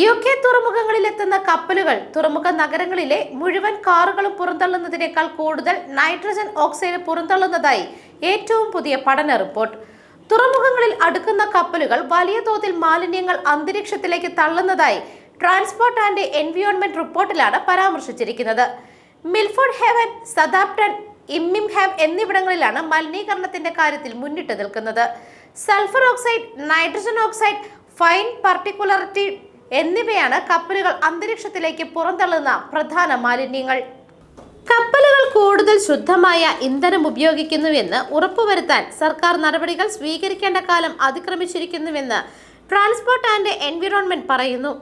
U K തുറമുഖങ്ങളിലെത്തുന്ന കപ്പലുകൾ തുറമുഖ നഗരങ്ങളിലെ മുഴുവൻ കാറുകളും പുറന്തള്ളുന്നതിനേക്കാൾ കൂടുതൽ നൈട്രജൻ ഓക്സൈഡ് പുറന്തള്ളുന്നതായി ഏറ്റവും പുതിയ പഠന റിപ്പോർട്ട്. തുറമുഖങ്ങളിൽ അടുക്കുന്ന കപ്പലുകൾ വലിയ തോതിൽ മാലിന്യങ്ങൾ അന്തരീക്ഷത്തിലേക്ക് തള്ളുന്നതായി ട്രാൻസ്പോർട്ട് ആൻഡ് എൻവിയോൺമെന്റ് റിപ്പോർട്ടിലാണ് പരാമർശിച്ചിരിക്കുന്നത്. മിൽഫോർഡ് ഹെവൻ സദാപ്റ്റൺ ഇമ്മിംഹാം എന്നിവിടങ്ങളിലാണ് മലിനീകരണത്തിന്റെ കാര്യത്തിൽ മുന്നിട്ട് നിൽക്കുന്നത്. Sulphur oxide nitrogen oxide fine particularity എന്നിവയാണ് കപ്പലുകൾ അന്തരീക്ഷത്തിലേക്ക് പുറന്തള്ളുന്ന പ്രധാന മാലിന്യങ്ങൾ. കപ്പലുകൾ കൂടുതൽ ശുദ്ധമായ ഇന്ധനം ഉപയോഗിക്കുന്നുവെന്ന് ഉറപ്പുവരുത്താൻ സർക്കാർ നടപടികൾ സ്വീകരിക്കേണ്ട കാലം അതിക്രമിച്ചിരിക്കുന്നുവെന്ന് ട്രാൻസ്പോർട്ട് ആൻഡ് എൻവിറോൺമെന്റ് പറയുന്നു.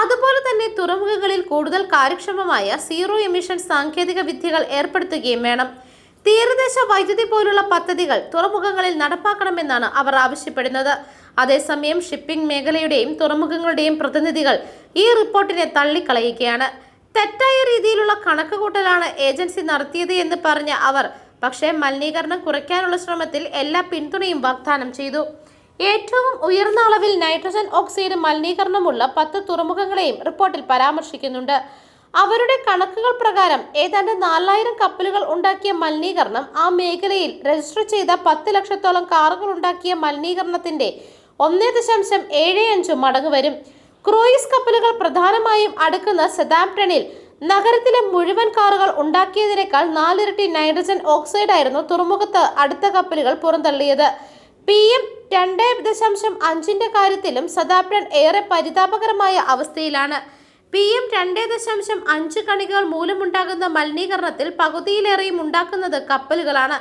അതുപോലെ തന്നെ തുറമുഖങ്ങളിൽ കൂടുതൽ കാര്യക്ഷമമായ സീറോ എമിഷൻ സാങ്കേതിക വിദ്യകൾ ഏർപ്പെടുത്തുകയും വേണം. തീരദേശ വൈദ്യുതി പോലുള്ള പദ്ധതികൾ തുറമുഖങ്ങളിൽ നടപ്പാക്കണമെന്നാണ് അവർ ആവശ്യപ്പെടുന്നത്. അതേസമയം ഷിപ്പിംഗ് മേഖലയുടെയും തുറമുഖങ്ങളുടെയും പ്രതിനിധികൾ ഈ റിപ്പോർട്ടിനെ തള്ളിക്കളയുകയാണ്. തെറ്റായ രീതിയിലുള്ള കണക്കുകൂട്ടലാണ് ഏജൻസി നടത്തിയത് എന്ന് പറഞ്ഞ അവർ പക്ഷേ മലിനീകരണം കുറയ്ക്കാനുള്ള ശ്രമത്തിൽ എല്ലാ പിന്തുണയും വാഗ്ദാനം ചെയ്തു. ഏറ്റവും ഉയർന്ന അളവിൽ നൈട്രജൻ ഓക്സൈഡ് മലിനീകരണമുള്ള പത്ത് തുറമുഖങ്ങളെയും റിപ്പോർട്ടിൽ പരാമർശിക്കുന്നുണ്ട്. അവരുടെ കണക്കുകൾ പ്രകാരം ഏതാണ്ട് നാലായിരം കപ്പലുകൾ ഉണ്ടാക്കിയ മലിനീകരണം ആ മേഖലയിൽ രജിസ്റ്റർ ചെയ്ത പത്ത് ലക്ഷത്തോളം കാറുകൾ ഉണ്ടാക്കിയ മലിനീകരണത്തിന്റെ ഒന്നേ ദശാംശം ഏഴ് അഞ്ച് മടങ്ങ് വരും. ക്രൂയിസ് കപ്പലുകൾ പ്രധാനമായും അടുക്കുന്ന സെതാംപ്ടണിൽ നഗരത്തിലെ മുഴുവൻ കാറുകൾ ഉണ്ടാക്കിയതിനേക്കാൾ നാലിരട്ടി നൈട്രജൻ ഓക്സൈഡ് ആയിരുന്നു തുറമുഖത്ത് അടുത്ത കപ്പലുകൾ പുറന്തള്ളിയത്. പി എം രണ്ട് ദശാംശം അഞ്ചിന്റെ കാര്യത്തിലും സദാപ്ടൺ ഏറെ പരിതാപകരമായ അവസ്ഥയിലാണ്. പി എം രണ്ട് ദശാംശം അഞ്ച് കണികകൾ മൂലമുണ്ടാകുന്ന മലിനീകരണത്തിൽ പകുതിയിലേറെയും ഉണ്ടാക്കുന്നത് കപ്പലുകളാണ്.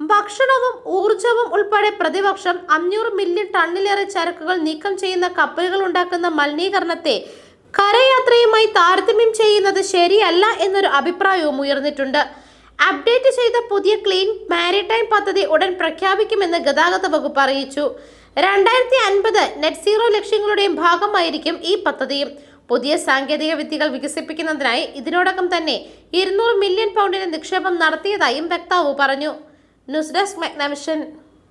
ഭക്ഷണവും ഊർജവും ഉൾപ്പെടെ പ്രതിവർഷം അഞ്ഞൂറ് മില്യൺ ടണ്ണിലേറെ ചരക്കുകൾ നീക്കം ചെയ്യുന്ന കപ്പലുകൾ ഉണ്ടാക്കുന്ന മലിനീകരണത്തെ കരയാത്രയുമായി താരതമ്യം ചെയ്യുന്നത് ശരിയല്ല എന്നൊരു അഭിപ്രായവും ഉയർന്നിട്ടുണ്ട്. അപ്ഡേറ്റ് ചെയ്ത പുതിയ ക്ലീൻ മാരിടൈം പദ്ധതി ഉടൻ പ്രഖ്യാപിക്കുമെന്ന് ഗതാഗത വകുപ്പ് അറിയിച്ചു. രണ്ടായിരത്തി അൻപത് നെറ്റ് സീറോ ലക്ഷ്യങ്ങളുടെയും ഭാഗമായിരിക്കും ഈ പദ്ധതിയും. പുതിയ സാങ്കേതിക വിദ്യകൾ വികസിപ്പിക്കുന്നതിനായി ഇതിനോടകം തന്നെ ഇരുന്നൂറ് മില്യൺ പൗണ്ടിന് നിക്ഷേപം നടത്തിയതായും വക്താവ് പറഞ്ഞു. News desk മെഗ്നവിഷൻ.